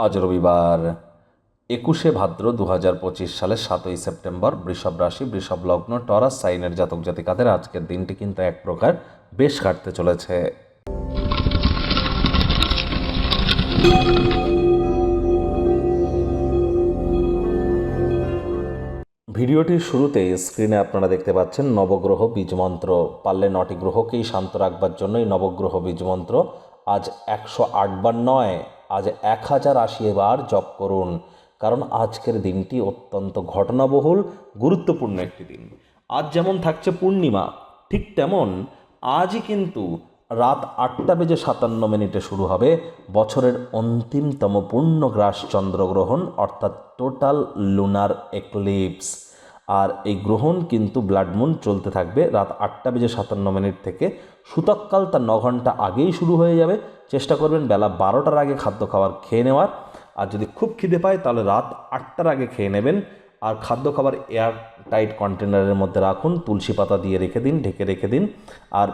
আজ রবিবার, একুশে ভাদ্র দু হাজার পঁচিশ সালের সাতই সেপ্টেম্বর। বৃষভ রাশি, বৃষভ লগ্ন, টরাস, সাইনের জাতক জাতিকাদের আজকের দিনটি কিন্তু এক প্রকার বেশ কাটতে চলেছে। ভিডিওটির শুরুতে স্ক্রিনে আপনারা দেখতে পাচ্ছেন নবগ্রহ বীজমন্ত্র পারলে নটি গ্রহকেই শান্ত রাখবার জন্য এই নবগ্রহ বীজমন্ত্র আজ একশো আটবার নয়। আজ এক হাজার আশি বার জপ করুন। কারণ আজকের দিনটি অত্যন্ত ঘটনাবহুল, গুরুত্বপূর্ণ একটি দিন। আজ যেমন থাকছে পূর্ণিমা, ঠিক তেমন আজই কিন্তু রাত আটটা বেজে সাতান্ন মিনিটে শুরু হবে বছরের অন্তিমতম পূর্ণগ্রাস চন্দ্রগ্রহণ, অর্থাৎ টোটাল লুনার এক্লিপস। আর এই গ্রহণ কিন্তু ব্লাড মুন চলতে থাকবে রাত আটটা বেজে সাতান্ন মিনিট থেকে। সূতককাল তার ন ঘণ্টা আগেই শুরু হয়ে যাবে। চেষ্টা করবেন বেলা বারোটার আগে খাদ্য খাবার খেয়ে নেওয়ার। আর যদি খুব খিদে পায় তাহলে রাত আটটার আগে খেয়ে নেবেন। আর খাদ্য খাবার এয়ার টাইট কন্টেনারের মধ্যে রাখুন, তুলসী পাতা দিয়ে রেখে দিন, ঢেকে রেখে দিন। আর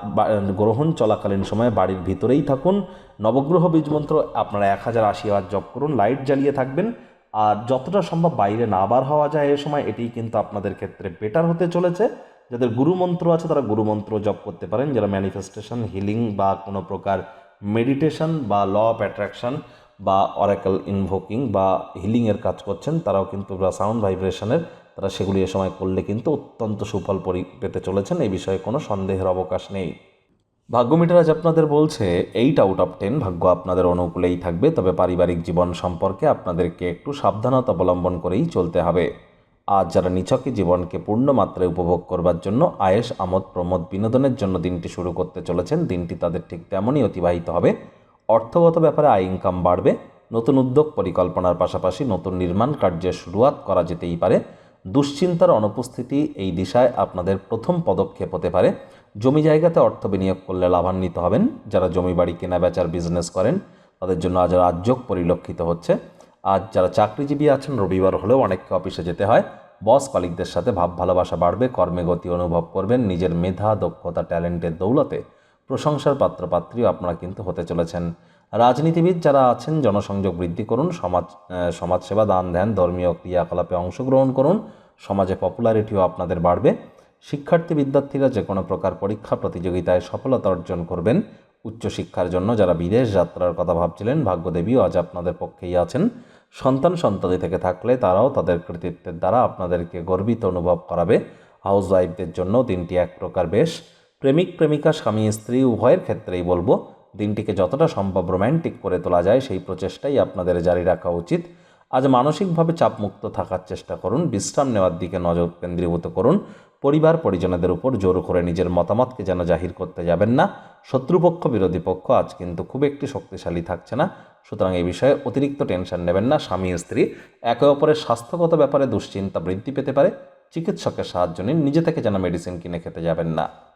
গ্রহণ চলাকালীন সময়ে বাড়ির ভিতরেই থাকুন। নবগ্রহ বীজমন্ত্র আপনারা এক হাজার আশি বার জপ করুন, লাইট জ্বালিয়ে থাকবেন। আর যতটা সম্ভব বাইরে না বার হওয়া যায় এ সময়, এটিই কিন্তু আপনাদের ক্ষেত্রে বেটার হতে চলেছে। যাদের গুরুমন্ত্র আছে, তারা গুরুমন্ত্র জপ করতে পারেন। যারা ম্যানিফেস্টেশন হিলিং বা কোনো প্রকার মেডিটেশন বা ল অফ অ্যাট্রাকশন বা অরাকেল ইনভোকিং বা হিলিংয়ের কাজ করছেন, তারাও কিন্তু সাউন্ড ভাইব্রেশনের তারা সেগুলি এ সময় করলে কিন্তু অত্যন্ত সুফল পরি, পেতে চলেছেন। এই বিষয়ে কোনো সন্দেহের অবকাশ নেই। ভাগ্য মিটার আজ আপনাদের বলছে এইট আউট অফ টেন ভাগ্য আপনাদের অনুকূলেই থাকবে, তবে পারিবারিক জীবন সম্পর্কে আপনাদেরকে একটু সাবধানতা অবলম্বন করেই চলতে হবে। আজ যারা নিছকে জীবনকে পূর্ণ মাত্রায় উপভোগ করবার জন্য আয়েস আমোদ, প্রমোদ বিনোদনের জন্য দিনটি শুরু করতে চলেছেন, দিনটি তাদের ঠিক তেমনই অতিবাহিত হবে। অর্থগত ব্যাপারে আয় ইনকাম বাড়বে, নতুন উদ্যোগ, পরিকল্পনার পাশাপাশি নতুন নির্মাণ কার্যের শুরুয়াত করা যেতেই পারে। দুশ্চিন্তার অনুপস্থিতি এই দিশায় আপনাদের প্রথম পদক্ষেপ হতে পারে। জমি জায়গাতে অর্থ বিনিয়োগ করলে লাভান্বিত হবেন। যারা জমি বাড়ি কেনা, বেচার বিজনেস করেন, তাদের জন্য আজ রাজযোগ পরিলক্ষিত হচ্ছে। আজ যারা চাকরিজীবী আছেন, রবিবার হলেও অনেককে অফিসে যেতে হয়। বস কলিকদের সাথে ভাব ভালোবাসা বাড়বে, কর্মে গতি অনুভব করবেন। নিজের মেধা, দক্ষতা ট্যালেন্টের দৌলতে প্রশংসার পাত্র পাত্রপাত্রীও আপনারা কিন্তু হতে চলেছেন। রাজনীতিবিদ যারা আছেন, জনসংযোগ বৃদ্ধি করুন, সমাজ সমাজসেবা দান ধ্যান ধর্মীয় ক্রিয়াকলাপে অংশগ্রহণ করুন, সমাজে পপুলারিটিও আপনাদের বাড়বে। শিক্ষার্থী বিদ্যার্থীরা যে কোনো প্রকার পরীক্ষা, প্রতিযোগিতায় সফলতা অর্জন করবেন। উচ্চশিক্ষার জন্য যারা বিদেশ যাত্রার কথা ভাবছিলেন, ভাগ্যদেবীও আজ আপনাদের পক্ষেই আছেন। সন্তান সন্ততি থেকে থাকলে তারাও তাদের কৃতিত্বের দ্বারা আপনাদেরকে গর্বিত অনুভব করাবে। হাউস ওয়াইফদের জন্য দিনটি এক প্রকার বেশ। প্রেমিক, প্রেমিকা, স্বামী, স্ত্রী, উভয়ের ক্ষেত্রেই বলব, দিনটিকে যতটা সম্ভব রোম্যান্টিক করে তোলা যায়, সেই প্রচেষ্টাই আপনাদের জারি রাখা উচিত। আজ মানসিকভাবে চাপমুক্ত থাকার চেষ্টা করুন, বিশ্রাম নেওয়ার দিকে নজর কেন্দ্রীভূত করুন, পরিবার, পরিজনদের উপর জোর করে নিজের মতামতকে যেন জাহির করতে যাবেন না। শত্রুপক্ষ, বিরোধী পক্ষ আজ কিন্তু খুব একটি শক্তিশালী থাকছে না। সুতরাং এই বিষয়ে অতিরিক্ত টেনশন নেবেন না, স্বামী, স্ত্রী, একে অপরের স্বাস্থ্যগত ব্যাপারে দুশ্চিন্তা বৃদ্ধি পেতে পারে, চিকিৎসকের সাহায্য নিন, নিজে থেকে যেন মেডিসিন কিনে খেতে যাবেন না।